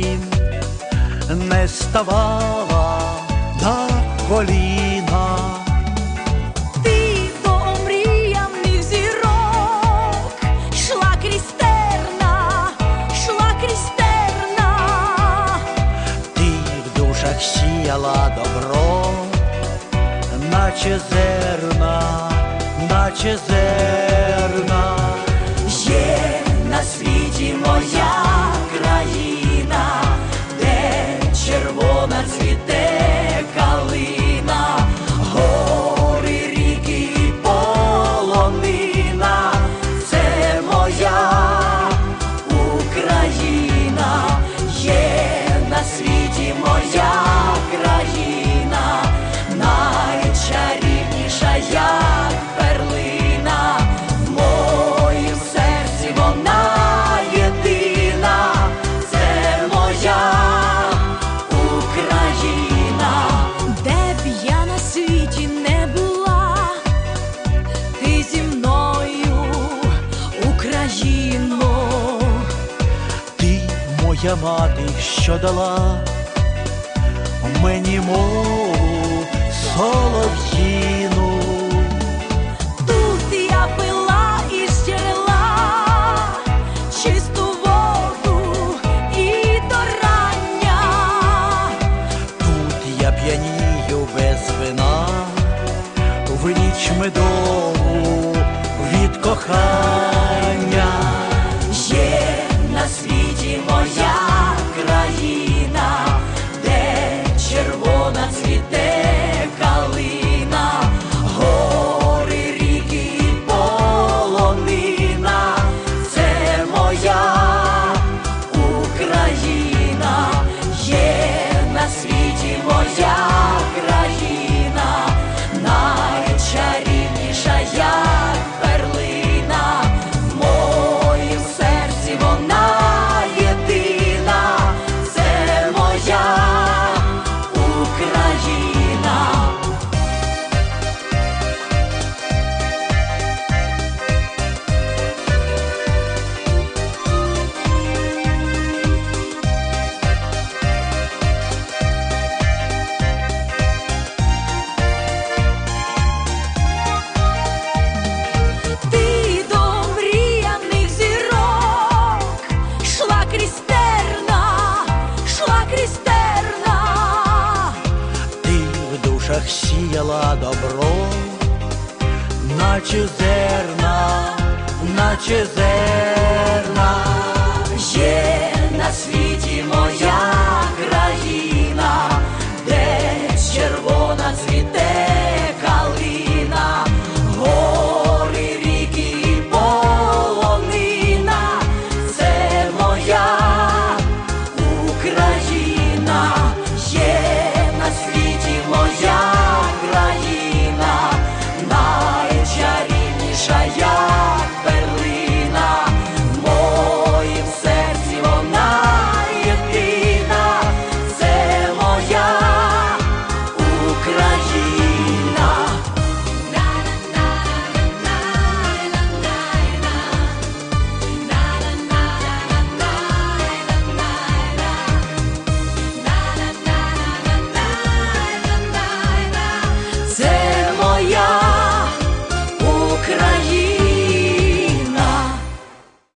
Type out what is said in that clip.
своїм не ставала на коліна. Ти до омріяних зірок, шла крізь терна, шла крізь терна. Ти в душах сіяла добро, наче зерна, наче зерна. Моя мати, що дала мені мову солов'їну. Тут я пила із джерела чисту воду і дорання. Тут я п'янію без вина, в ніч медову від кохання. Душах сіяла добро, наче зерна, наче зерна.